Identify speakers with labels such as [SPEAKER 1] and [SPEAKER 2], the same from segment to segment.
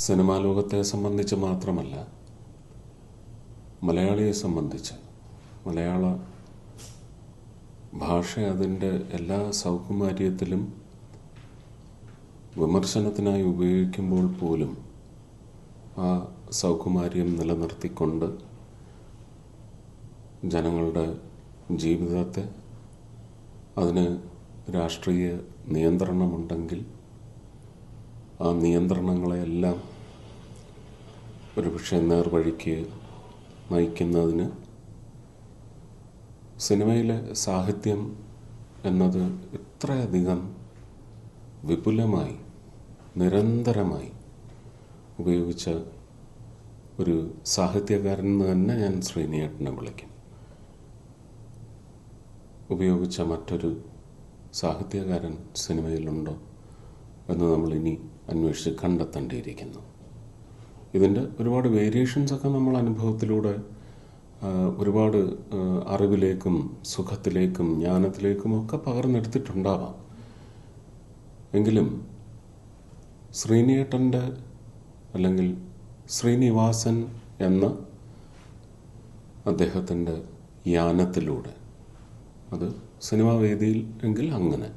[SPEAKER 1] Cinema ലോകത്തെ സംബന്ധിച്ച് മാത്രമല്ല മലയാളിയെ സംബന്ധിച്ച് മലയാള ഭാഷ അതിന്റെ എല്ലാ സൗകുമാര്യത്തിലും വിമർശനത്തിനായി ഉപയോഗിക്കുമ്പോൾ പോലും ആ സൗകുമാര്യം നിലനിർത്തിക്കൊണ്ട് ജനങ്ങളുടെ ജീവിതത്തെ അതിന് രാഷ്ട്രീയ നിയന്ത്രണമുണ്ടെങ്കിൽ ആ നിയന്ത്രണങ്ങളെയെല്ലാം ഒരുപക്ഷെ നേർവഴിക്ക് നയിക്കുന്നതിന് സിനിമയിലെ സാഹിത്യം എന്നത് ഇത്രയധികം വിപുലമായി നിരന്തരമായി ഉപയോഗിച്ച ഒരു സാഹിത്യകാരൻ എന്ന് തന്നെ ഞാൻ ശ്രീനിയേട്ടനെ വിളിക്കും. ഉപയോഗിച്ച മറ്റൊരു സാഹിത്യകാരൻ സിനിമയിലുണ്ടോ? എന്ന് നമ്മൾ ഇനി അന്വേഷിച്ച് കണ്ടെത്തേണ്ടിയിരിക്കുന്നു. ഇതിന്റെ ഒരുപാട് വേരിയേഷൻസ് ഒക്കെ നമ്മൾ അനുഭവത്തിലൂടെ ഒരുപാട് അറിവിലേക്കും സുഖത്തിലേക്കും ജ്ഞാനത്തിലേക്കും ഒക്കെ പകർന്നെടുത്തിട്ടുണ്ടാവാം. എങ്കിലും ശ്രീനിയേട്ടന്റെ അല്ലെങ്കിൽ ശ്രീനിവാസൻ എന്ന അദ്ദേഹത്തിന്റെ യാനത്തിലൂടെ അത് സിനിമാ വേദിയിൽ എങ്കിൽ അങ്ങനെ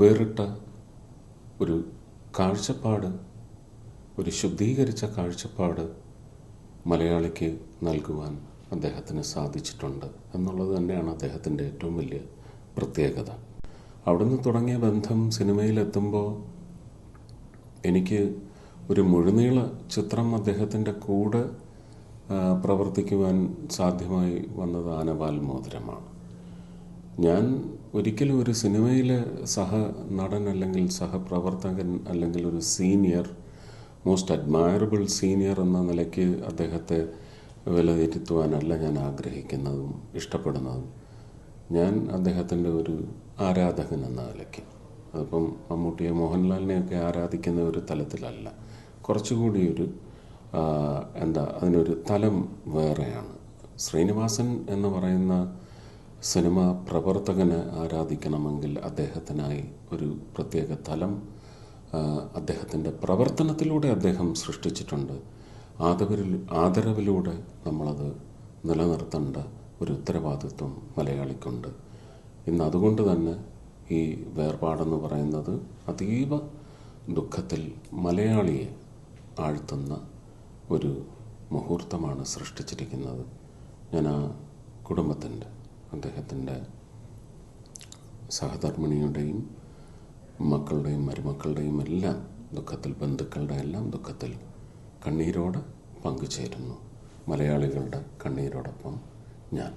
[SPEAKER 1] വേറിട്ട ഒരു കാഴ്ചപ്പാട് ഒരു ശുദ്ധീകരിച്ച കാഴ്ചപ്പാട് മലയാളിക്ക് നൽകുവാൻ അദ്ദേഹത്തിന് സാധിച്ചിട്ടുണ്ട് എന്നുള്ളത് തന്നെയാണ് അദ്ദേഹത്തിന്റെ ഏറ്റവും വലിയ പ്രത്യേകത. അവിടുന്ന് തുടങ്ങിയ ബന്ധം സിനിമയിലെത്തുമ്പോൾ എനിക്ക് ഒരു മുഴുനീള ചിത്രം അദ്ദേഹത്തിന്റെ കൂടെ പ്രവർത്തിക്കുവാൻ സാധ്യമായി വന്നത് ആനവാൽ മോതിരമാണ്. ഞാൻ ഒരിക്കലും ഒരു സിനിമയിലെ സഹ നടൻ അല്ലെങ്കിൽ സഹപ്രവർത്തകൻ അല്ലെങ്കിൽ ഒരു സീനിയർ മോസ്റ്റ് അഡ്മയറബിൾ സീനിയർ എന്ന നിലയ്ക്ക് അദ്ദേഹത്തെ വിലയിരുത്തുവാനല്ല ഞാൻ ആഗ്രഹിക്കുന്നതും ഇഷ്ടപ്പെടുന്നതും. ഞാൻ അദ്ദേഹത്തിന്റെ ഒരു ആരാധകൻ എന്ന നിലയ്ക്ക്. അതിപ്പം മമ്മൂട്ടിയെ മോഹൻലാലിനെയൊക്കെ ആരാധിക്കുന്ന ഒരു തലത്തിലല്ല. കുറച്ചുകൂടി ഒരു എന്താ അതിനൊരു തലം വേറെയാണ്. ശ്രീനിവാസൻ എന്ന് പറയുന്ന സിനിമ പ്രവർത്തകനെ ആരാധിക്കണമെങ്കിൽ അദ്ദേഹത്തിനായി ഒരു പ്രത്യേക തലം അദ്ദേഹത്തിന്റെ പ്രവർത്തനത്തിലൂടെ അദ്ദേഹം സൃഷ്ടിച്ചിട്ടുണ്ട്. ആദരവിൽ ആദരവിലൂടെ നമ്മളത് നിലനിർത്തേണ്ട ഒരു ഉത്തരവാദിത്വം മലയാളിക്കുണ്ട്. ഇന്ന് അതുകൊണ്ട് തന്നെ ഈ വേർപാടെന്ന് പറയുന്നത് അതീവ ദുഃഖത്തിൽ മലയാളിയെ ആഴ്ത്തുന്ന ഒരു മുഹൂർത്തമാണ് സൃഷ്ടിച്ചിരിക്കുന്നത്. ഞാൻ ആ കുടുംബത്തിന്റെ അദ്ദേഹത്തിന്റെ സഹധർമ്മിണിയുടെയും മക്കളുടെയും മരുമക്കളുടെയും എല്ലാം ദുഃഖത്തിൽ ബന്ധുക്കളുടെ എല്ലാം ദുഃഖത്തിൽ കണ്ണീരോടെ പങ്കുചേരുന്നു. മലയാളികളുടെ കണ്ണീരോടൊപ്പം ഞാൻ.